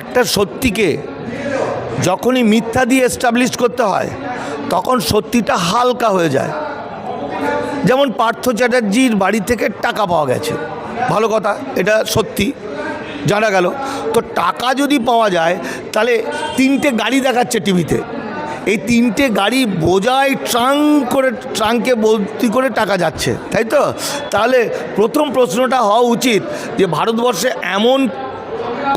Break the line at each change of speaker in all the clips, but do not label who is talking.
একটা সত্যিকে যখনই মিথ্যা দিয়ে এস্টাবলিশ করতে হয়, তখন সত্যিটা হালকা হয়ে যায়। যেমন পার্থ চ্যাটার্জির বাড়ি থেকে টাকা পাওয়া গেছে। ভালো কথা, এটা সত্যি, জানা গেল। তো টাকা যদি পাওয়া যায়, তাহলে তিনটে গাড়ি দেখাচ্ছে টিভিতে। এই তিনটে গাড়ি বোঝায় ট্রাঙ্ক করে ট্রাঙ্কে ভর্তি করে টাকা যাচ্ছে, তাই তো? তাহলে প্রথম প্রশ্নটা হওয়া উচিত যে ভারতবর্ষে এমন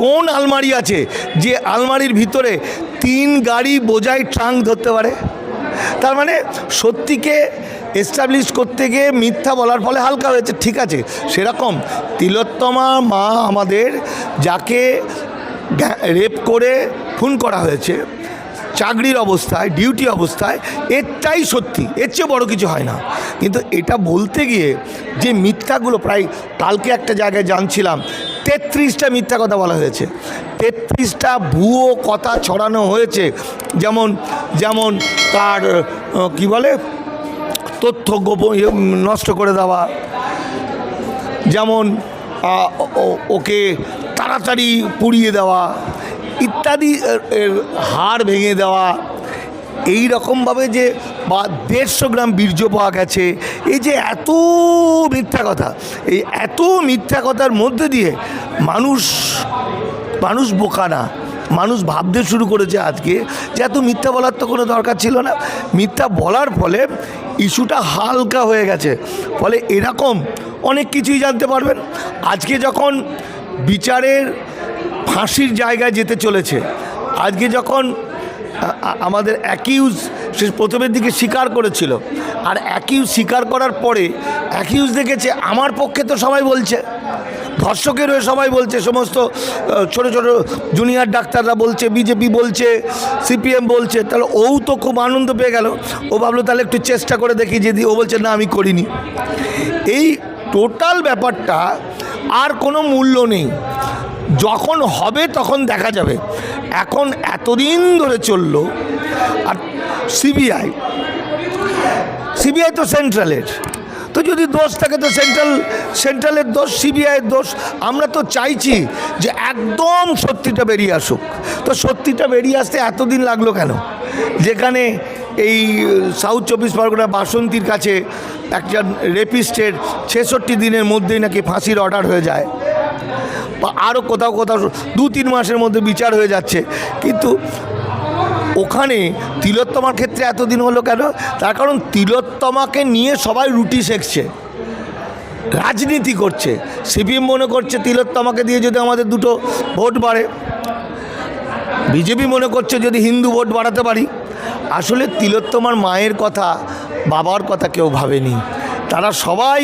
কোন আলমারি আছে যে আলমারির ভিতরে তিন গাড়ি বোঝাই ট্রাঙ্ক ধরতে পারে? তার মানে সত্যিকে এস্টাবলিশ করতে গিয়ে মিথ্যা বলার ফলে হালকা হয়েছে। ঠিক আছে, সেরকম তিলোত্তমা মা আমাদের যাকে রেপ করে, খুন করা হয়েছে। চাকরির অবস্থায় ডিউটি অবস্থায় এরটাই সত্যি এর চেয়ে বড় কিছু হয় না। কিন্তু এটা বলতে গিয়ে যে মিথ্যাগুলো প্রায় কালকে একটা জায়গায় জানছিলাম তেত্রিশটা মিথ্যা কথা বলা হয়েছে। তেত্রিশটা ভুয়ো কথা ছড়ানো হয়েছে। যেমন যেমন তার কি বলে? তথ্য গোপন ইয়ে, নষ্ট করে দেওয়া। যেমন ওকে তাড়াতাড়ি পুড়িয়ে দেওয়া। ইত্যাদি এর- হাড় ভেঙে দেওয়া, এই রকমভাবে যে বা দেড়শো গ্রাম বীর্য পাওয়া গেছে, এই যে এত মিথ্যা কথা, এই এত মিথ্যা কথার মধ্যে দিয়ে মানুষ মানুষ বোকা না, মানুষ ভাবতে শুরু করেছে আজকে যে এত মিথ্যা বলার তো কোনো দরকার ছিল না। মিথ্যা বলার ফলে ইস্যুটা হালকা হয়ে গেছে, ফলে এরকম অনেক কিছুই জানতে পারবেন। আজকে যখন বিচারের ফাঁসির জায়গায় যেতে চলেছে। আজকে যখন আমাদের অ্যাকিউজ সে প্রথমের দিকে স্বীকার করেছিল, আর অ্যাকিউজ স্বীকার করার পরে অ্যাকিউজ দেখেছে, আমার পক্ষে তো সবাই বলছে ধর্ষকের হয়ে সবাই বলছে, সমস্ত ছোট ছোট জুনিয়র ডাক্তাররা বলছে বিজেপি বলছে সিপিএম বলছে, তাহলে ও তো খুব আনন্দ পেয়ে গেল। ও ভাবলো, তাহলে একটু চেষ্টা করে দেখি, যদি ও বলছে, না, আমি করিনি। এই টোটাল ব্যাপারটা আর কোনো মূল্য নেই। যখন হবে তখন দেখা যাবে। এখন এতদিন ধরে চলল, আর সিবিআই সিবিআই তো সেন্ট্রালের। তো যদি দোষ থাকে তো সেন্ট্রাল, সেন্ট্রালের দোষ, সিবিআইয়ের দোষ, আমরা তো চাইছি যে একদম সত্যিটা বেরিয়ে আসুক। তো সত্যিটা বেরিয়ে আসতে এতদিন লাগল কেন? যেখানে এই সাউথ চব্বিশ পরগনা বাসন্তীর কাছে একজন রেপিস্টের ছেষট্টি দিনের মধ্যেই নাকি ফাঁসির অর্ডার হয়ে যায়। বা আরও কোথাও কোথাও দু, তিন মাসের মধ্যে বিচার হয়ে যাচ্ছে। কিন্তু ওখানে তিলোত্তমার ক্ষেত্রে এতদিন হলো কেন? তার কারণ তিলোত্তমাকে নিয়ে সবাই রুটি শেখছে, রাজনীতি করছে। সিপিএম মনে করছে তিলোত্তমাকে দিয়ে যদি আমাদের দুটো ভোট বাড়ে, বিজেপি মনে করছে যদি হিন্দু ভোট বাড়াতে পারি। আসলে তিলোত্তমার মায়ের কথা, বাবার কথা কেউ ভাবেনি। তারা সবাই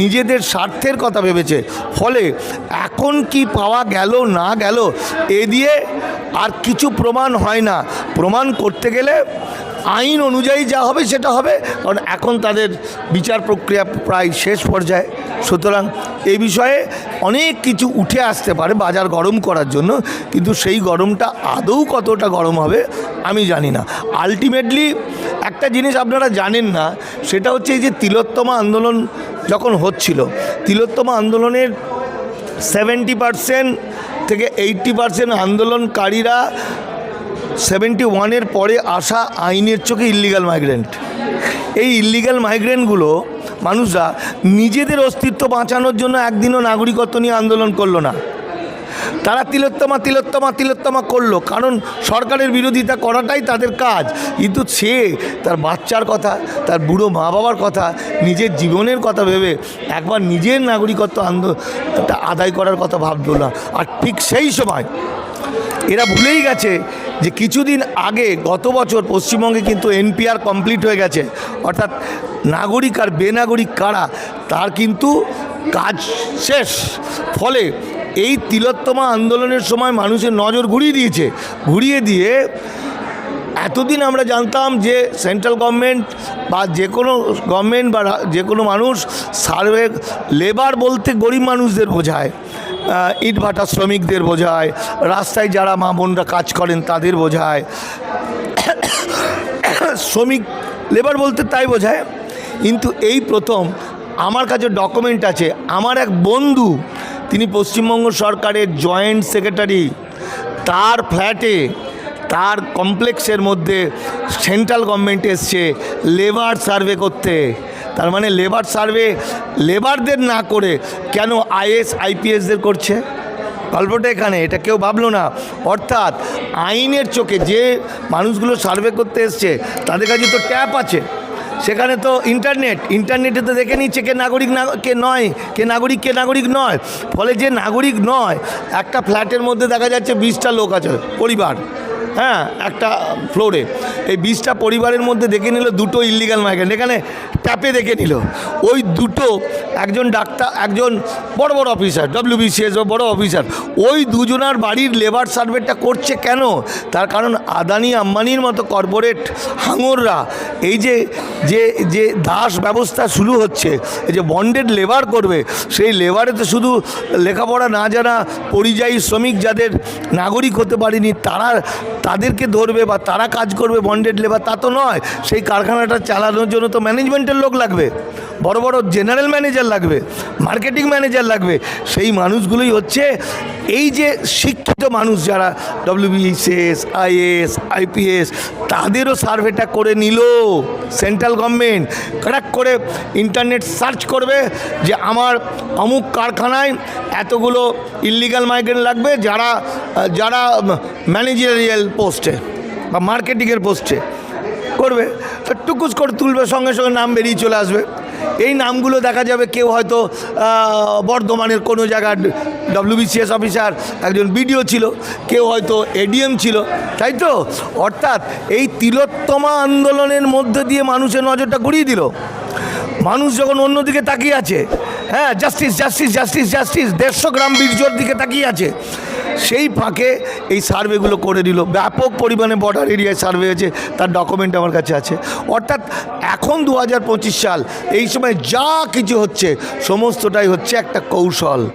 নিজেদের স্বার্থের কথা ভেবেছে। ফলে এখন কি পাওয়া গেল, না গেল, এ দিয়ে আর কিছু প্রমাণ হয় না। প্রমাণ করতে গেলে আইন অনুযায়ী যা হবে সেটা হবে, কারণ এখন তাদের বিচার প্রক্রিয়া প্রায় শেষ পর্যায়ে। সুতরাং এই বিষয়ে অনেক কিছু উঠে আসতে পারে বাজার গরম করার জন্য, কিন্তু সেই গরমটা আদৌ কতটা গরম হবে আমি জানি না। আলটিমেটলি একটা জিনিস আপনারা জানেন না, সেটা হচ্ছে এই যে তিলোত্তমা আন্দোলন যখন হচ্ছিল, তিলোত্তমা আন্দোলনের সেভেন্টি পারসেন্ট থেকে এইট্টি পারসেন্ট আন্দোলনকারীরা সেভেন্টি ওয়ানের পরে আসা আইনের চোখে ইল্লিগাল মাইগ্রেন্ট এই ইল্লিগাল মাইগ্রেন্টগুলো মানুষরা নিজেদের অস্তিত্ব বাঁচানোর জন্য একদিনও নাগরিকত্ব নিয়ে আন্দোলন করল না। তারা তিলোত্তমা তিলোত্তমা তিলোত্তমা করল, কারণ সরকারের বিরোধিতা করাটাই তাদের কাজ। কিন্তু সে তার বাচ্চার কথা, তার বুড়ো মা বাবার কথা, নিজের জীবনের কথা ভেবে একবার নিজের নাগরিকত্ব আন্দোলনটা আদায় করার কথা ভাবলো না। আর ঠিক সেই সময় এরা ভুলেই গেছে যে কিছুদিন আগে গত বছর পশ্চিমবঙ্গে কিন্তু এনপিআর কমপ্লিট হয়ে গেছে। অর্থাৎ নাগরিক আর বেনাগরিক কারা, তার কিন্তু কাজ শেষ। ফলে এই তিলোত্তমা আন্দোলনের সময় মানুষের নজর ঘুরিয়ে দিয়েছে। ঘুরিয়ে দিয়ে এতদিন আমরা জানতাম যে সেন্ট্রাল গভর্নমেন্ট বা যে কোনো গভর্নমেন্ট বা যে কোনো মানুষ সার্ভে লেবার বলতে গরিব মানুষদের বোঝায়। আহ, ইট ভাটা শ্রমিকদের বোঝায় রাস্তায় যারা মা বোনরা কাজ করেন তাদের বোঝায়। শ্রমিক লেবার বলতে তাই বোঝায় কিন্তু এই প্রথম আমার কাছে ডকুমেন্ট আছে। আমার এক বন্ধু তিনি পশ্চিমবঙ্গ সরকারের জয়েন্ট সেক্রেটারি তার ফ্ল্যাটে তার কমপ্লেক্সের মধ্যে সেন্ট্রাল গভর্নমেন্ট এসছে লেবার সার্ভে করতে। তার মানে লেবার সার্ভে লেবারদের না করে কেন আইএস আইপিএসদের করছে? গল্পটা এখানে, এটা কেউ ভাবলো না। অর্থাৎ আইনের চোখে যে মানুষগুলো সার্ভে করতে এসছে, তাদের কাছে তো ট্যাপ আছে। সেখানে তো ইন্টারনেট ইন্টারনেটে তো দেখে নিচ্ছে কে নাগরিক না, কে নয়, কে নাগরিক কে নাগরিক নয়। ফলে যে নাগরিক নয়, একটা ফ্ল্যাটের মধ্যে দেখা যাচ্ছে বিশটা লোক আছে, পরিবার। হ্যাঁ একটা ফ্লোরে এই বিশটা পরিবারের মধ্যে দেখে নিল দুটো ইলিগাল মাইগ্রেন্ট এখানে ট্যাপে দেখে নিল। ওই দুটো একজন ডাক্তার, একজন বড় বড় অফিসার ডব্লিউবিসিএস বড় অফিসার ওই দুজনার বাড়ির লেবার সার্ভেটা করছে কেন? তার কারণ আদানি আম্বানির মতো কর্পোরেট হাঙররা, এই যে যে যে দাস ব্যবস্থা শুরু হচ্ছে, এই যে বন্ডেড লেবার করবে, সেই লেবারে তো শুধু লেখাপড়া না জানা পরিযায়ী শ্রমিক যাদের নাগরিক হতে পারেনি, তারা তাদেরকে ধরবে বা তারা কাজ করবে বন্ডেড লেবার তা তো নয়। সেই কারখানাটা চালানোর জন্য তো ম্যানেজমেন্টের লোক লাগবে। বড় বড় জেনারেল ম্যানেজার লাগবে মার্কেটিং ম্যানেজার লাগবে, সেই মানুষগুলোই হচ্ছে এই যে শিক্ষিত মানুষ যারা ডব্লিউবিসিএস আইএস আইপিএস তাদেরও সার্ভেটা করে নিল সেন্ট্রাল গভর্নমেন্ট ক্র্যাক করে ইন্টারনেট সার্চ করবে যে আমার অমুক কারখানায় এতগুলো ইলিগাল মাইগ্রেন্ট লাগবে যারা যারা ম্যানেজারিয়াল পোস্টে বা মার্কেটিংয়ের পোস্টে করবে। তো টুকুস করে তুলবে, সঙ্গে সঙ্গে নাম বেরিয়ে চলে আসবে। এই নামগুলো দেখা যাবে কেউ হয়তো বর্ধমানের কোনো জায়গার ডব্লিউবিসিএস অফিসার একজন বিডিও ছিল, কেউ হয়তো এডিএম ছিল, তাই তো? অর্থাৎ এই তিলোত্তমা আন্দোলনের মধ্যে দিয়ে মানুষের নজরটা ঘুরিয়ে দিল। মানুষ যখন অন্যদিকে তাকিয়ে আছে হ্যাঁ জাস্টিস জাস্টিস জাস্টিস জাস্টিস দেড়শো গ্রাম বীর্যর দিকে তাকিয়ে আছে সেই ফাঁকে এই সার্ভেগুলো করে দিল ব্যাপক পরিমাণে বর্ডার এরিয়ায় সার্ভে হয়েছে, তার ডকুমেন্ট আমার কাছে আছে। অর্থাৎ এখন দু হাজার পঁচিশ সাল, এই সময় যা কিছু হচ্ছে, সমস্তটাই হচ্ছে একটা কৌশল।